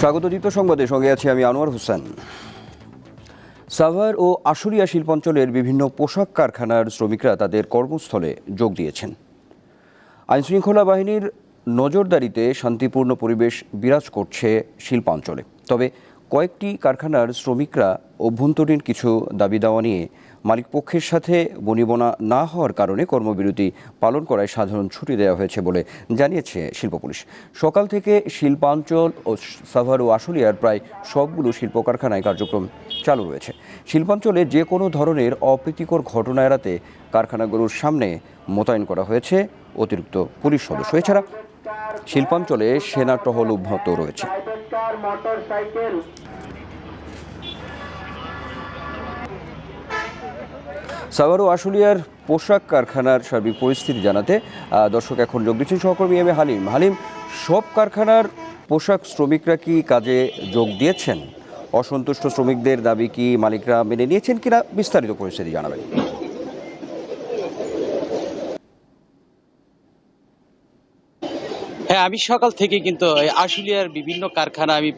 স্বাগত দীপ্ত সংবাদে সঙ্গে আছি আমি আনোয়ার হোসেন। সাভার ও আশুলিয়া শিল্পাঞ্চলের বিভিন্ন পোশাক কারখানার শ্রমিকরা তাদের কর্মস্থলে যোগ দিয়েছেন। আইনশৃঙ্খলা বাহিনীর নজরদারিতে শান্তিপূর্ণ পরিবেশ বিরাজ করছে শিল্পাঞ্চলে। তবে কয়েকটি কারখানার শ্রমিকরা অভ্যন্তরীণ কিছু দাবি দাওয়া নিয়ে মালিকপক্ষের সাথে বনিবনা না হওয়ার কারণে কর্মবিরতি পালন করায় সাধারণ ছুটি দেওয়া হয়েছে বলে জানিয়েছে শিল্প পুলিশ। সকাল থেকে শিল্পাঞ্চল ও সাভার ও আশুলিয়ার প্রায় সবগুলো শিল্প কারখানায় কার্যক্রম চালু রয়েছে। শিল্পাঞ্চলে যে কোনো ধরনের অপ্রীতিকর ঘটনা এড়াতে কারখানাগুলোর সামনে মোতায়েন করা হয়েছে অতিরিক্ত পুলিশ সদস্য। এছাড়া শিল্পাঞ্চলে সেনা টহল অব্যাহত রয়েছে। ও আশুলিয়ার পোশাক কারখানার সার্বিক পরিস্থিতি জানাতে দর্শক এখন যোগ দিচ্ছেন সহকর্মী এম এ হালিম। হালিম, সব কারখানার পোশাক শ্রমিকরা কি কাজে যোগ দিয়েছেন? অসন্তুষ্ট শ্রমিকদের দাবি কি মালিকরা মেনে নিয়েছেন কিনা বিস্তারিত পরিস্থিতি জানাবেন। হ্যাঁ আমি সকাল থেকে কিন্তু আশুলিয়ার বিভিন্ন কারখানা আমি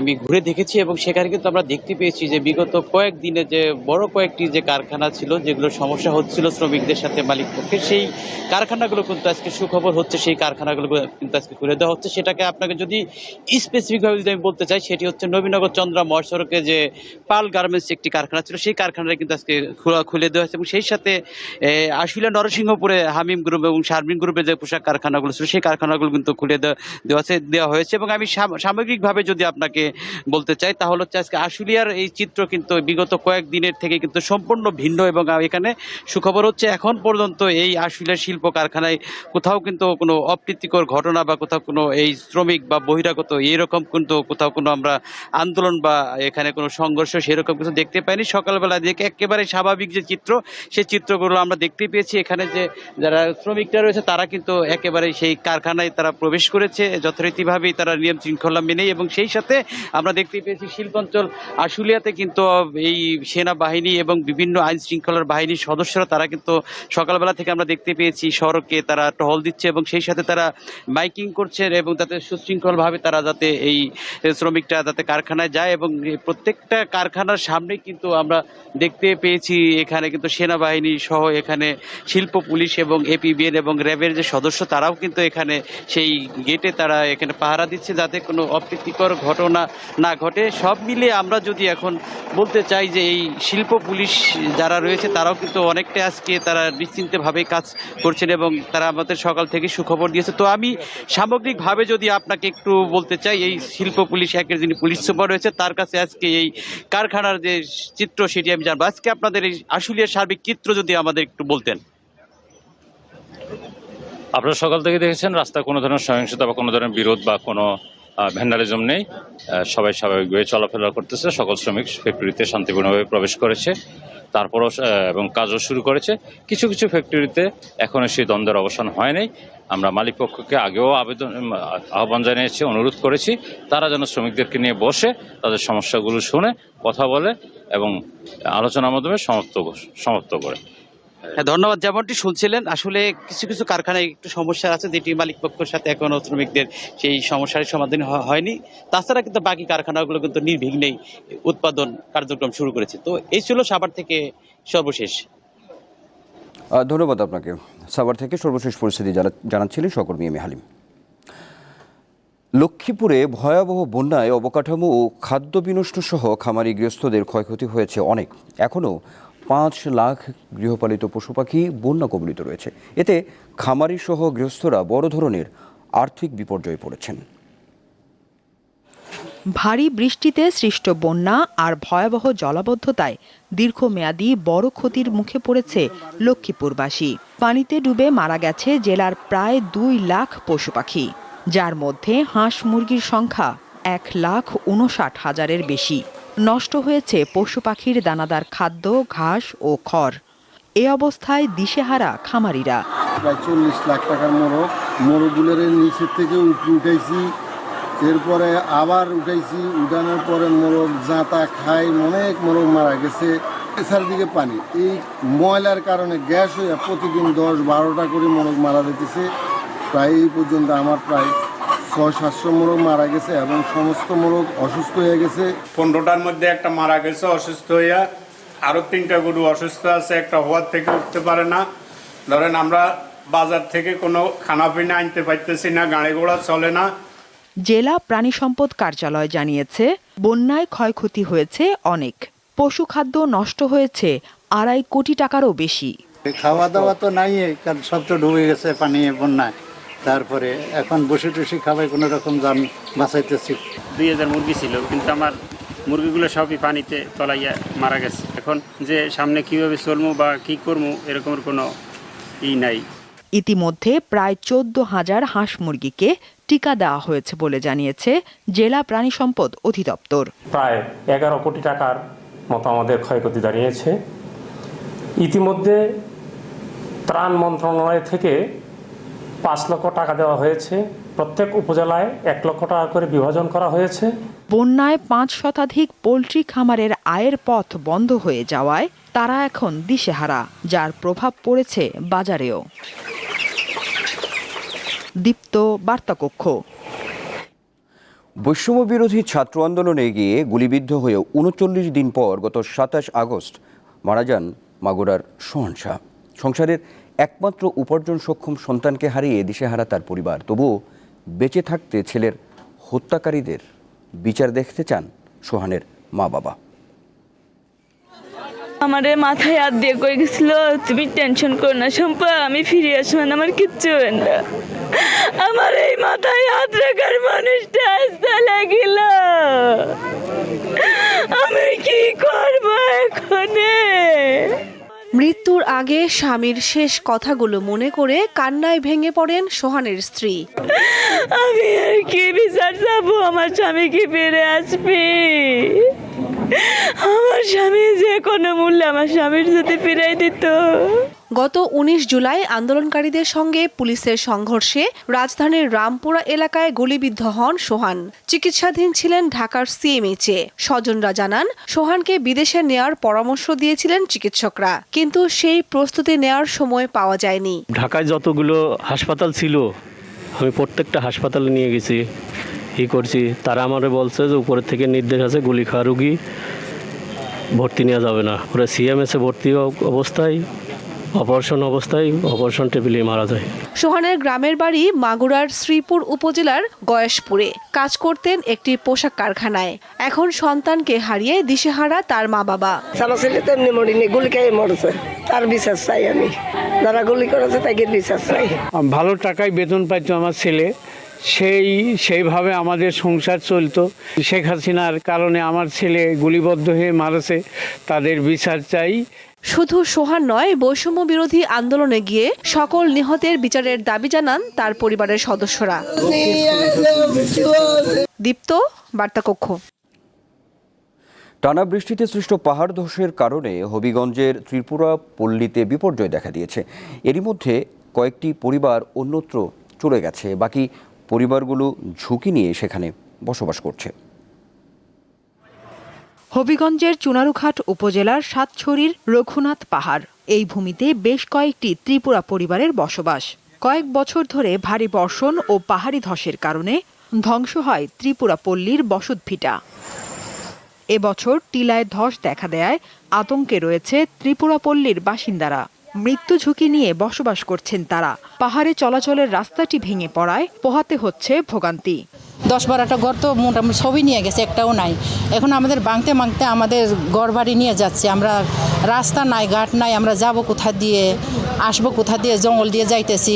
আমি ঘুরে দেখেছি এবং সেখানে কিন্তু আমরা দেখতে পেয়েছি যে বিগত কয়েকদিনে যে বড় কয়েকটি যে কারখানা ছিল যেগুলো সমস্যা হচ্ছিল শ্রমিকদের সাথে মালিক পক্ষের সেই কারখানাগুলো কিন্তু আজকে সুখবর হচ্ছে, সেই কারখানাগুলো কিন্তু আজকে খুলে দেওয়া হচ্ছে। সেটাকে আপনাকে যদি স্পেসিফিকভাবে যদি আমি বলতে চাই, সেটি হচ্ছে নবীনগর চন্দ্রা মহাসড়কে যে পাল গার্মেন্টস একটি কারখানা ছিল, সেই কারখানাটা কিন্তু আজকে খোলা, খুলে দেওয়া হয়েছে এবং সেই সাথে আশুলিয়া নরসিংহপুরে হামিম গ্রুপ এবং শারমিন গ্রুপের যে পোশাক কারখানাগুলো ছিল, সেই কারখানাগুলো কিন্তু খুলে দেওয়া- দেওয়া হয়েছে এবং আমি সাম- সামগ্রিকভাবে যদি আপনাকে বলতে চাই, তাহলে হচ্ছে আজকে আশুলিয়ার এই চিত্র কিন্তু বিগত কয়েকদিনের থেকে কিন্তু সম্পূর্ণ ভিন্ন এবং এখানে সুখবর হচ্ছে এখন পর্যন্ত এই আশুলিয়ার শিল্প কারখানায় কোথাও কিন্তু কোনো অপ্রীতিকর ঘটনা বা কোথাও কোনো এই শ্রমিক বা বহিরাগত এইরকম কিন্তু কোথাও কোনো আমরা আন্দোলন বা এখানে কোনো সংঘর্ষ সেরকম কিছু দেখতে পাইনি। সকালবেলা দেখে একেবারে স্বাভাবিক যে চিত্র, সেই চিত্রগুলো আমরা দেখতে পেয়েছি। এখানে যে যারা শ্রমিকরা রয়েছে, তারা কিন্তু একেবারে সেই কারখানায় তারা প্রবেশ করেছে, যথারীতিভাবেই তারা নিয়ম শৃঙ্খলা মেনেই এবং সেই সাথে আমরা দেখতে পেয়েছি শিল্পাঞ্চল আশুলিয়াতে কিন্তু এই সেনাবাহিনী এবং বিভিন্ন আইন শৃঙ্খলার বাহিনীর সদস্যরা, তারা কিন্তু সকালবেলা থেকে আমরা দেখতে পেয়েছি সড়কে তারা টহল দিচ্ছে এবং সেই সাথে তারা মাইকিং করছেন এবং তাতে সুশৃঙ্খলভাবে তারা যাতে এই শ্রমিকটা যাতে কারখানায় যায় এবং প্রত্যেকটা কারখানার সামনে কিন্তু আমরা দেখতে পেয়েছি এখানে কিন্তু সেনাবাহিনী সহ এখানে শিল্প পুলিশ এবং এপিবিএন এবং র্যাবের যে সদস্য, তারাও কিন্তু এখানে সেই গেটে তারা এখানে পাহারা দিচ্ছে যাতে কোনো অপ্রীতিকর ঘটনা না ঘটে। সব মিলিয়ে আমরা যদি এখন বলতে চাই যে এই শিল্প পুলিশ যারা রয়েছে, তারাও কিন্তু অনেকটা আজকে তারা নিশ্চিন্তভাবে কাজ করছেন এবং তারা আমাদের সকাল থেকে সুখবর দিয়েছে। তো আমি সামগ্রিকভাবে যদি আপনাকে একটু বলতে চাই, এই শিল্প পুলিশ একের যিনি পুলিশ সুপার রয়েছে, তার কাছে আজকে এই কারখানার যে চিত্র সেটি আমি জানব। আজকে আপনাদের এই আশুলিয়ার সার্বিক চিত্র যদি আমাদের একটু বলতেন। আপনারা সকাল থেকে দেখেছেন, রাস্তায় কোনো ধরনের সহিংসতা বা কোনো ধরনের বিরোধ বা কোনো ভ্যান্ডালিজম নেই। সবাই স্বাভাবিকভাবে চলাফেরা করতেছে। সকল শ্রমিক ফ্যাক্টরিতে শান্তিপূর্ণভাবে প্রবেশ করেছে। তারপরও এবং কাজও শুরু করেছে। কিছু কিছু ফ্যাক্টরিতে এখনও সেই দ্বন্দ্বের অবসান হয়নি আমরা মালিক পক্ষকে আগেও আবেদন আহ্বান জানিয়েছি, অনুরোধ করেছি। তারা যেন শ্রমিকদেরকে নিয়ে বসে তাদের সমস্যাগুলো শুনে, কথা বলে এবং আলোচনার মাধ্যমে সমাপ্ত সমাপ্ত করে। হ্যাঁ ধন্যবাদ। যেমনটি শুনছিলেন, আসলে কিছু কিছু কারখানায় একটু সমস্যা আছে যেটি মালিক পক্ষের সাথে এখনও শ্রমিকদের সেই সমস্যার সমাধান হয়নি। তাছাড়া কিন্তু বাকি কারখানাগুলো কিন্তু নির্বিঘ্নেই উৎপাদন কার্যক্রম শুরু করেছে। তো এই ছিল সাভার থেকে সর্বশেষ। ধন্যবাদ আপনাকে। সাভার থেকে সর্বশেষ পরিস্থিতি জানা- জানাচ্ছিলেন সহকর্মী এম হালিম। লক্ষ্মীপুরে ভয়াবহ বন্যায় অবকাঠামো ও খাদ্য বিনষ্ট সহ খামারি গৃহস্থদের ক্ষয়ক্ষতি হয়েছে অনেক। এখনও পাঁচ লাখ গৃহপালিত পশু পাখি বন্যা কবলিত রয়েছে। এতে খামারি সহ গৃহস্থরা বড় ধরনের আর্থিক বিপর্যয়ে পড়েছেন। ভারী বৃষ্টিতে সৃষ্ট বন্যা আর ভয়াবহ জলাবদ্ধতায় দীর্ঘমেয়াদী বড় ক্ষতির মুখে পড়েছে লক্ষ্মীপুরবাসী। পানিতে ডুবে মারা গেছে জেলার প্রায় দুই লাখ পশু পাখি, যার মধ্যে হাঁস মুরগির সংখ্যা এক লাখ উনষাট হাজারের বেশি। নষ্ট হয়েছে পশু পাখির দানাদার খাদ্য, ঘাস ও খড়। এ অবস্থায় দিশেহারা খামারিরা। প্রায় চল্লিশ লাখ টাকার মোরগ। মোরগগুলোর নিচের থেকে উপরে উঠাইছি। এরপরে আবার উঠাইছি। উঠানোর পরে মোরগ জাঁতা খাই অনেক মোরগ মারা গেছে। চারদিকে পানি। এই ময়লার কারণে গ্যাস হয়ে প্রতিদিন দশ বারোটা করে মোরগ মারা যেতেছে। প্রায় এই পর্যন্ত আমার প্রায় ছয় সাতশো মোরগ মারা গেছে এবং সমস্ত মোরগ অসুস্থ হয়ে গেছে। পনেরোটার মধ্যে একটা মারা গেছে অসুস্থ হইয়া আরও তিনটা গরু অসুস্থ আছে একটা হওয়ার থেকে উঠতে পারে না। ধরেন আমরা বাজার থেকে কোনো খানা পিনা আনতে পারতেছি না গাড়ি ঘোড়া চলে না। জেলা প্রাণী সম্পদ কার্যালয় জানিয়েছে বন্যায় ক্ষয়ক্ষতি হয়েছে অনেক। পশু খাদ্য নষ্ট হয়েছে আড়াই কোটি টাকারও বেশি। খাওয়া দাওয়া তো নাই কারণ সব তো ডুবে গেছে পানি বন্যায়। তারপরে এখন বসে টসে খাবাই কোনো রকম দাম বাঁচাইতেছি। দুই হাজার মুরগি ছিল কিন্তু আমার মুরগিগুলো সবই পানিতে তলাইয়া মারা গেছে। এখন যে সামনে কীভাবে চলবো বা কি করব এরকমের কোনো ই নাই। ইতিমধ্যে প্রায় চোদ্দ হাজার হাঁস মুরগিকে টিকা দেওয়া হয়েছে বলে জানিয়েছে জেলা প্রাণী সম্পদ অধিদপ্তর। প্রায় এগারো কোটি টাকার মতো আমাদের ক্ষয়ক্ষতি দাঁড়িয়েছে। ইতিমধ্যে ত্রাণ মন্ত্রণালয় থেকে পাঁচ লক্ষ টাকা দেওয়া হয়েছে। প্রত্যেক উপজেলায় এক লক্ষ টাকা করে বিভাজন করা হয়েছে। বন্যায় পাঁচ শতাধিক পোলট্রি খামারের আয়ের পথ বন্ধ হয়ে যাওয়ায় তারা এখন দিশেহারা যার প্রভাব পড়েছে বাজারেও। দীপ্ত বার্তাকক্ষ। বৈষম্য বিরোধী ছাত্র আন্দোলনে গিয়ে গুলিবিদ্ধ হয়ে উনচল্লিশ দিন পর গত সাতাশ আগস্ট মারা যান মাগুরার সোহান শাহ। সংসারের একমাত্র উপার্জন সক্ষম সন্তানকে হারিয়ে দিশেহারা তার পরিবার। তবুও বেঁচে থাকতে ছেলের হত্যাকারীদের বিচার দেখতে চান সোহানের মা বাবা আমারে মাথায় হাত দিয়ে কয়ে গেছিল, তুমি টেনশন করো না সম্পা আমি ফিরে আসব না, আমার কিচ্ছু হবে না। আমার এই মাথায় হাত রাখার মানুষটা আসতে লাগিল। আমি কি করব এখনে? মৃত্যুর আগে স্বামীর শেষ কথাগুলো মনে করে কান্নায় ভেঙে পড়েন সোহানের স্ত্রী। আমি আর কি বিচার যাব আমার স্বামী কি ফিরে আসবে? আমার স্বামী যে কোনো মূল্যে আমার স্বামীর যদি ফিরাই দিত। গত ১৯ জুলাই আন্দোলনকারীদের সঙ্গে পুলিশের সংঘর্ষে রাজধানীর রামপুরা এলাকায় গুলিবিদ্ধ হন সোহান। চিকিৎসাধীন ছিলেন ঢাকার সিএমএইচে স্বজনরা জানান, সোহানকে বিদেশে নেয়ার পরামর্শ দিয়েছিলেন চিকিৎসকরা, কিন্তু সেই প্রস্তুতি নেয়ার সময় পাওয়া যায়নি। ঢাকায় যতগুলো হাসপাতাল ছিল, আমি প্রত্যেকটা হাসপাতালে নিয়ে গেছি, ই করছি। তারা আমারে বলছে যে উপরের থেকে নির্দেশ আছে গুলি খাওয়া রুগী, ভর্তি নেওয়া যাবে না। ওরা সিএমএসে ভর্তি অবস্থায় অপারেশন অবস্থায় অপারেশন টেবিলে মারা যায়। সোহানের গ্রামের বাড়ি মাগুরার শ্রীপুর উপজেলার গয়েশপুরে। কাজ করতেন একটি পোশাক কারখানায়। এখন সন্তানকে হারিয়ে দিশেহারা তার মা বাবা আমার ছেলে তেমনি মরিনি গুলি খেয়ে মরেছে। তার বিচার চাই আমি। যারা গুলি করেছে তাকে বিচার চাই। ভালো টাকায় বেতন পাইতো আমার ছেলে। সেই সেইভাবে আমাদের সংসার চলতো। শেখ হাসিনার কারণে আমার ছেলে গুলিবদ্ধ হয়ে মারেছে। তাদের বিচার চাই। শুধু সোহান নয়, বৈষম্য বিরোধী আন্দোলনে গিয়ে সকল নিহতের বিচারের দাবি জানান তার পরিবারের সদস্যরা। দীপ্ত, বার্তাকক্ষ। টানা বৃষ্টিতে সৃষ্ট পাহাড় ধসের কারণে হবিগঞ্জের ত্রিপুরা পল্লীতে বিপর্যয় দেখা দিয়েছে। এরই মধ্যে কয়েকটি পরিবার অন্যত্র চলে গেছে। বাকি পরিবারগুলো ঝুঁকি নিয়ে সেখানে বসবাস করছে। হবিগঞ্জের চুনারুঘাট উপজেলার সাতছড়ির রঘুনাথ পাহাড়। এই ভূমিতে বেশ কয়েকটি ত্রিপুরা পরিবারের বসবাস। কয়েক বছর ধরে ভারী বর্ষণ ও পাহাড়ি ধসের কারণে ধ্বংস হয় ত্রিপুরা পল্লীর বসতভিটা। এবছর টিলায় ধস দেখা দেয় আতঙ্কে রয়েছে ত্রিপুরা পল্লীর বাসিন্দারা। মৃত্যু ঝুঁকি নিয়ে বসবাস করছেন তারা। পাহাড়ে চলাচলের রাস্তাটি ভেঙে পড়ায় পোহাতে হচ্ছে ভোগান্তি। দশ বারোটা ঘর তো মোটামুটি সবই নিয়ে গেছে একটাও নাই। এখন আমাদের বাংতে মাংতে আমাদের ঘর বাড়ি নিয়ে যাচ্ছে। আমরা রাস্তা নাই ঘাট নাই আমরা যাব কোথা দিয়ে আসব কোথা দিয়ে জঙ্গল দিয়ে যাইতেছি।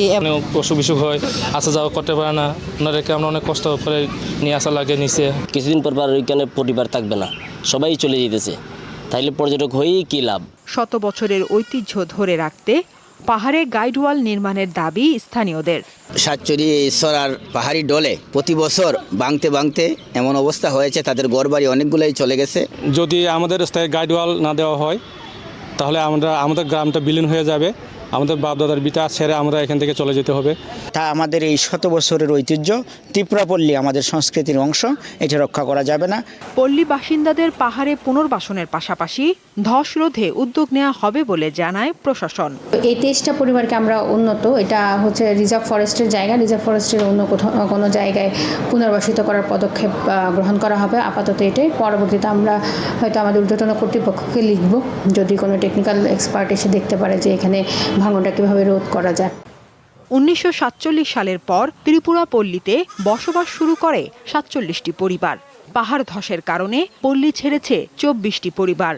অসুখ বিসুখ হয় আসা যাওয়া করতে পারে না। ওনাদেরকে আমরা অনেক কষ্ট করে নিয়ে আসা লাগে নিচে কিছুদিন পর পর ওইখানে পরিবার থাকবে না। সবাই চলে যেতেছে। তাইলে পর্যটক হয়েই কি লাভ? শত বছরের ঐতিহ্য ধরে রাখতে পাহাড়ে গাইড ওয়াল নির্মাণের দাবি স্থানীয়দের। সাতচুরি আর পাহাড়ি ডলে প্রতি বছর বাংতে বাংতে এমন অবস্থা হয়েছে তাদের গড়বাড়ি অনেকগুলোই চলে গেছে। যদি আমাদের স্থায়ী গাইডওয়াল না দেওয়া হয় তাহলে আমরা আমাদের গ্রামটা বিলীন হয়ে যাবে। আমাদের বাপদাদার বিটা ছেড়ে আমরা এখান থেকে চলে যেতে হবে। তা আমাদের এই শত বছরের ঐতিহ্য ত্রিপুরাপল্লী আমাদের সংস্কৃতির অংশ এটা রক্ষা করা যাবে না। পল্লী বাসিন্দাদের পাহাড়ে পুনর্বাসনের পাশাপাশি ধস রোধে উদ্যোগ নেওয়া হবে বলে জানায় প্রশাসন। এই তেইশটা পরিবারকে আমরা উন্নত এটা হচ্ছে রিজার্ভ ফরেস্টের জায়গা রিজার্ভ ফরেস্টের অন্য কোথাও কোনো জায়গায় পুনর্বাসিত করার পদক্ষেপ গ্রহণ করা হবে। আপাতত এটাই। পরবর্তীতে আমরা হয়তো আমাদের ঊর্ধ্বতন কর্তৃপক্ষকে লিখব। যদি কোনো টেকনিক্যাল এক্সপার্ট এসে দেখতে পারে যে এখানে ভাঙনটা কীভাবে রোধ করা যায়? উনিশশো সাতচল্লিশ সালের পর ত্রিপুরা পল্লীতে বসবাস শুরু করে সাতচল্লিশটি পরিবার। পাহাড় ধসের কারণে পল্লী ছেড়েছে চব্বিশটি পরিবার।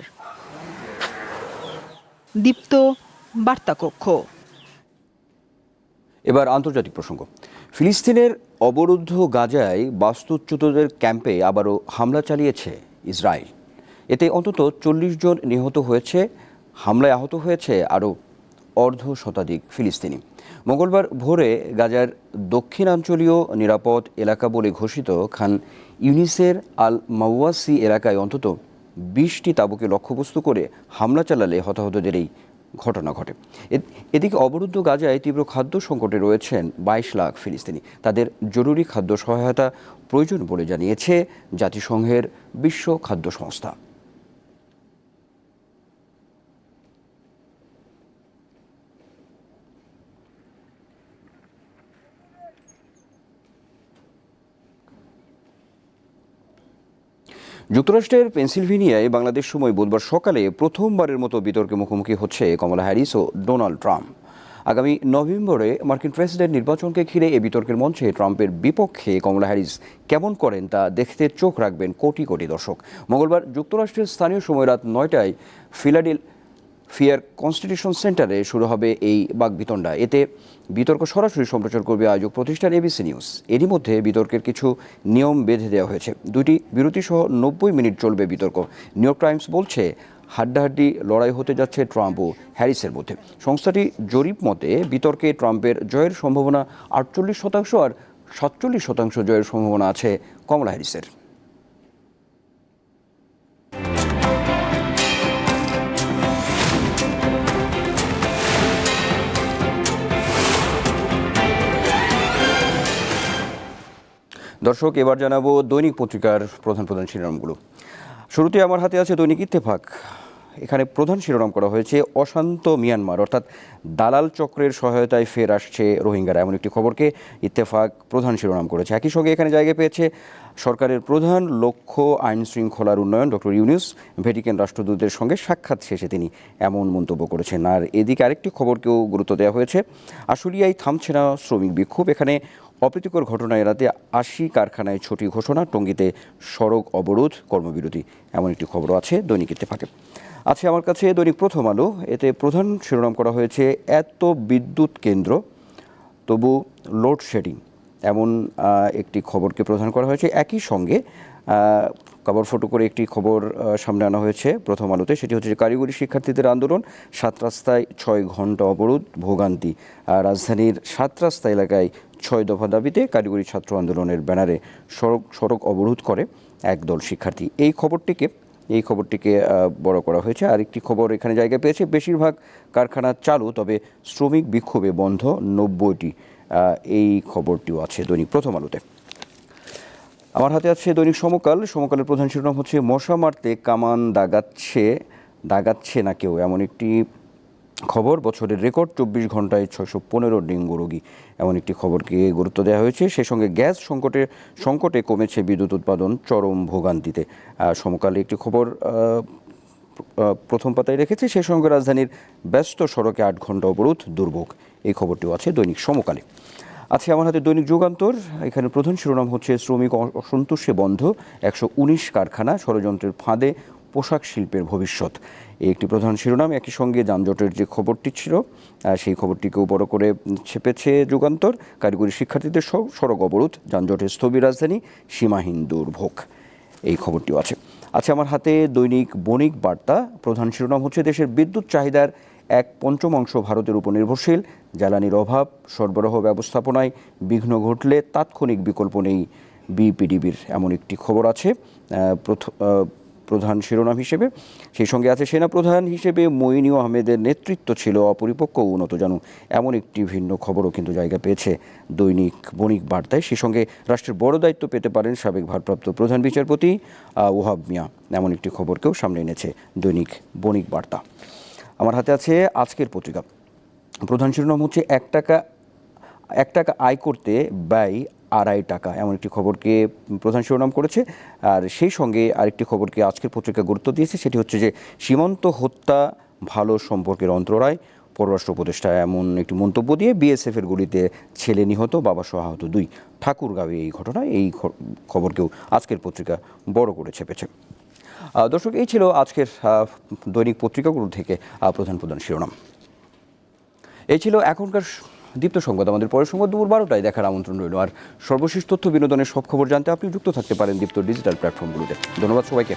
দীপ্ত বার্তাকক্ষ। এবার আন্তর্জাতিক প্রসঙ্গ। ফিলিস্তিনের অবরুদ্ধ গাজায় বাস্তুচ্যুতদের ক্যাম্পে আবারও হামলা চালিয়েছে ইসরায়েল। এতে অন্তত চল্লিশ জন নিহত হয়েছে হামলায় আহত হয়েছে আরও অর্ধ শতাধিক ফিলিস্তিনি। মঙ্গলবার ভোরে গাজার দক্ষিণাঞ্চলীয় নিরাপদ এলাকা বলে ঘোষিত খান ইউনিসের আল মাওয়াসি এলাকায় অন্তত বিশটি তাঁবুকে লক্ষ্যবস্তু করে হামলা চালালে হতাহতদের এই ঘটনা ঘটে। এদিকে অবরুদ্ধ গাজায় তীব্র খাদ্য সংকটে রয়েছেন বাইশ লাখ ফিলিস্তিনি। তাদের জরুরি খাদ্য সহায়তা প্রয়োজন বলে জানিয়েছে জাতিসংঘের বিশ্ব খাদ্য সংস্থা। যুক্তরাষ্ট্রের পেনসিলভেনিয়ায় বাংলাদেশ সময় বুধবার সকালে প্রথমবারের মতো বিতর্কে মুখোমুখি হচ্ছে কমলা হ্যারিস ও ডোনাল্ড ট্রাম্প। আগামী নভেম্বরে মার্কিন প্রেসিডেন্ট নির্বাচনকে ঘিরে এ বিতর্কের মঞ্চে ট্রাম্পের বিপক্ষে কমলা হ্যারিস কেমন করেন তা দেখতে চোখ রাখবেন কোটি কোটি দর্শক। মঙ্গলবার যুক্তরাষ্ট্রের স্থানীয় সময় রাত নয়টায় ফিলাডেল ফিয়ার কনস্টিটিউশন সেন্টারে শুরু হবে এই বাগবিতণ্ডা। এতে বিতর্ক সরাসরি সম্প্রচার করবে আয়োজক প্রতিষ্ঠান এবিসি নিউজ। এরই মধ্যে বিতর্কের কিছু নিয়ম বেঁধে দেওয়া হয়েছে। দুটি বিরতিসহ নব্বই মিনিট চলবে বিতর্ক। নিউ ইয়র্ক টাইমস বলছে, হাড্ডাহাড্ডি লড়াই হতে যাচ্ছে ট্রাম্প ও হ্যারিসের মধ্যে। সংস্থাটি জরিপ মতে, বিতর্কে ট্রাম্পের জয়ের সম্ভাবনা আটচল্লিশ শতাংশ আর সাতচল্লিশ শতাংশ জয়ের সম্ভাবনা আছে কমলা হ্যারিসের। দর্শক, এবার জানাব দৈনিক পত্রিকার প্রধান প্রধান শিরোনামগুলো। শুরুতে আমার হাতে আছে দৈনিক ইত্তেফাক। এখানে প্রধান শিরোনাম করা হয়েছে, অশান্ত মিয়ানমার, অর্থাৎ দালাল চক্রের সহায়তায় ফের আসছে রোহিঙ্গারা। এমন একটি খবরকে ইত্তেফাক প্রধান শিরোনাম করেছে। একই সঙ্গে এখানে জায়গা পেয়েছে সরকারের প্রধান লক্ষ্য আইন শৃঙ্খলার উন্নয়ন, ডক্টর ইউনিস। ভ্যাটিকান রাষ্ট্রদূতের সঙ্গে সাক্ষাৎ শেষে তিনি এমন মন্তব্য করেছেন। আর এদিকে আরেকটি খবরকেও গুরুত্ব দেওয়া হয়েছে, আশুলিয়ায় থামছে না শ্রমিক বিক্ষোভ। এখানে অপ্রীতিকর ঘটনা এড়াতে আশি কারখানায় ছুটি ঘোষণা, টঙ্গীতে সড়ক অবরোধ, কর্মবিরতি। এমন একটি খবরও আছে দৈনিক ইত্তেফাকে। আছে আমার কাছে দৈনিক প্রথম আলো। এতে প্রধান শিরোনাম করা হয়েছে, এত বিদ্যুৎ কেন্দ্র, তবু লোডশেডিং এমন একটি খবরকে প্রধান করা হয়েছে। একই সঙ্গে কভার ফটো করে একটি খবর সামনে আনা হয়েছে প্রথম আলোতে। সেটি হচ্ছে কারিগরি শিক্ষার্থীদের আন্দোলন, সাত রাস্তায় ছয় ঘণ্টা অবরোধ, ভোগান্তি। রাজধানীর সাত রাস্তা এলাকায় ছয় দফা দাবিতে কারিগরি ছাত্র আন্দোলনের ব্যানারে সড়ক সড়ক অবরোধ করে একদল শিক্ষার্থী। এই খবরটিকে এই খবরটিকে বড় করা হয়েছে। আর একটি খবর এখানে জায়গা পেয়েছে, বেশিরভাগ কারখানা চালু, তবে শ্রমিক বিক্ষোভে বন্ধ নব্বইটি। এই খবরটিও আছে দৈনিক প্রথম আলোতে। আমার হাতে আছে দৈনিক সমকাল। সমকালের প্রধান শিরোনাম হচ্ছে, মশা মারতে কামান দাগাচ্ছে দাগাচ্ছে না কেউ। এমন একটি খবর, বছরের রেকর্ড চব্বিশ ঘন্টায় ছয়শো পনেরো ডেঙ্গু রোগী। এমন একটি খবরকে গুরুত্ব দেওয়া হয়েছে। সেই সঙ্গে গ্যাস সংকটে সংকটে কমেছে বিদ্যুৎ উৎপাদন চরম ভোগান্তিতে। সমকালে একটি খবর প্রথম পাতায় রেখেছে। সেই সঙ্গে রাজধানীর ব্যস্ত সড়কে আট ঘণ্টা অবরোধ দুর্ভোগ। এই খবরটিও আছে দৈনিক সমকালে। আছে আমার হাতে দৈনিক যুগান্তর। এখানে প্রধান শিরোনাম হচ্ছে শ্রমিক অসন্তোষে বন্ধ। একশো উনিশ কারখানা ষড়যন্ত্রের ফাঁদে পোশাক শিল্পের ভবিষ্যৎ। এই একটি প্রধান শিরোনাম একই সঙ্গে যানজটের যে খবরটি ছিল সেই খবরটিকেও বড় করে ছেপেছে যুগান্তর। কারিগরি শিক্ষার্থীদের সহ সড়ক অবরোধ যানজটের স্থবির রাজধানী সীমাহীন দুর্ভোগ। এই খবরটিও আছে। আছে আমার হাতে দৈনিক বণিক বার্তা। প্রধান শিরোনাম হচ্ছে দেশের বিদ্যুৎ চাহিদার এক পঞ্চমাংশ ভারতের উপর নির্ভরশীল। জ্বালানির অভাব সরবরাহ ব্যবস্থাপনায় বিঘ্ন ঘটলে তাৎক্ষণিক বিকল্প নেই বিপিডিবির। এমন একটি খবর আছে। আহ, প্রথ- আহ, প্রধান শিরোনাম হিসেবে। সেই সঙ্গে আছে সেনাপ্রধান হিসেবে মইনীয় আহমেদের নেতৃত্ব ছিল অপরিপক্ক উন্নত জানু। এমন একটি ভিন্ন খবরও কিন্তু জায়গা পেয়েছে দৈনিক বণিক বার্তায়। সেই সঙ্গে রাষ্ট্রের বড় দায়িত্ব পেতে পারেন সাবেক ভারপ্রাপ্ত প্রধান বিচারপতি ওহাব মিয়া। এমন একটি খবরকেও সামনে এনেছে দৈনিক বণিক বার্তা। আমার হাতে আছে আজকের পত্রিকা। প্রধান শিরোনাম হচ্ছে এক টাকা এক টাকা আয় করতে ব্যয় আড়াই টাকা, এমন একটি খবরকে প্রধান শিরোনাম করেছে। আর সেই সঙ্গে আরেকটি খবরকে আজকের পত্রিকা গুরুত্ব দিয়েছে, সেটি হচ্ছে যে সীমান্ত হত্যা ভালো সম্পর্কের অন্তরায় পররাষ্ট্র উপদেষ্টা এমন একটি মন্তব্য দিয়ে বিএসএফ এর গুলিতে ছেলে নিহত, বাবা সহ আহত দুই ঠাকুরগাঁওয়ে এই ঘটনা এই খবরকেও আজকের পত্রিকা বড় করে ছেপেছে। দর্শক, এই ছিল আজকের দৈনিক পত্রিকাগুলো থেকে প্রধান প্রধান শিরোনাম। এই ছিল এখনকার দীপ্ত সংবাদ আমাদের পরের সংবাদ দুপুর বারোটায় দেখার আমন্ত্রণ রইল। আর সর্বশেষ তথ্য, বিনোদনের সব খবর জানতে আপনি যুক্ত থাকতে পারেন দীপ্ত ডিজিটাল প্ল্যাটফর্মগুলোতে। ধন্যবাদ সবাইকে।